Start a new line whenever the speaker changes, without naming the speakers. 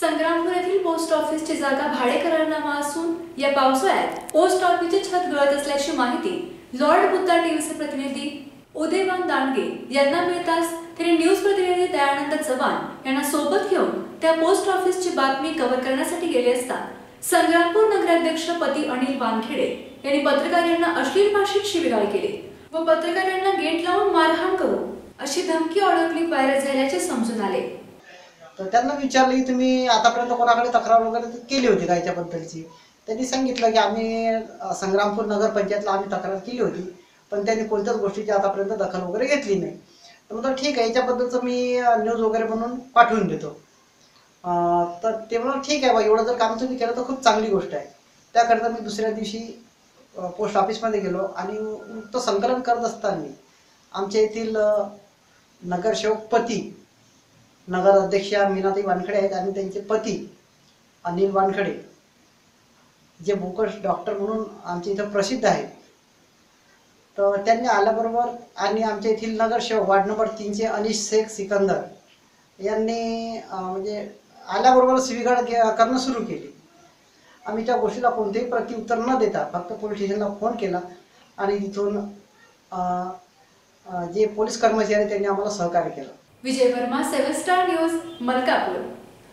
संग्रामपूर येथील पोस्ट ऑफिसची जागा भाडेकरारनामा असून या पावसाळ्यात पोस्ट ऑफिसचे छत गळत असल्याची माहिती लॉर्ड बुद्धा टीव्हीचे प्रतिनिधी उदयवान दांडगे यांना मिळताच त्यांनी न्यूज प्रतिनिधी दयानंद चव्हाण यांना सोबत घेऊन त्या पोस्ट ऑफिसची बातमी कव्हर करण्यासाठी गेले असता संग्रामपूर नगराध्यक्ष पती अनिल वानखेडे यांनी पत्रकारांना अश्लील भाषेत शिविगाळ केली व पत्रकारांना गेट लावून मारहाण करू अशी धमकी ऑडिओ क्लिप व्हायरल झाल्याचे समजून आले.
तर त्यांना विचारलं की तुम्ही आतापर्यंत कोणाकडे तक्रार वगैरे केली होती का याच्याबद्दलची? त्यांनी सांगितलं की आम्ही संग्रामपूर नगरपंचायतला आम्ही तक्रार केली होती पण त्यांनी कोणत्याच गोष्टीची आतापर्यंत दखल वगैरे घेतली नाही. तर म्हटलं ठीक आहे याच्याबद्दलचं मी न्यूज वगैरे बनवून पाठवून देतो. तर ते म्हणून ठीक आहे बा एवढं जर काम तुम्ही केलं तर खूप चांगली गोष्ट आहे. त्याकरिता मी दुसऱ्या दिवशी पोस्ट ऑफिसमध्ये गेलो आणि तो संकलन करत असताना आमच्या येथील नगरसेवक पती नगर अध्यक्षा मीनाताई वानखडे आहेत आणि त्यांचे पती अनिल वानखडे. जे बोकस डॉक्टर म्हणून आमच्या इथं प्रसिद्ध आहेत. तर त्यांनी आल्याबरोबर आणि आमच्या येथील नगरसेवक वार्ड नंबर तीनचे अनिश शेख सिकंदर यांनी म्हणजे आल्याबरोबर स्वीकार के- करणं सुरू केली. आम्ही त्या गोष्टीला कोणतेही प्रत्युत्तर न देता फक्त पोलीस स्टेशनला फोन केला आणि तिथून जे पोलीस कर्मचारी आहेत, त्यांनी आम्हाला सहकार्य केलं.
Vijay Verma seven star news Malkapur.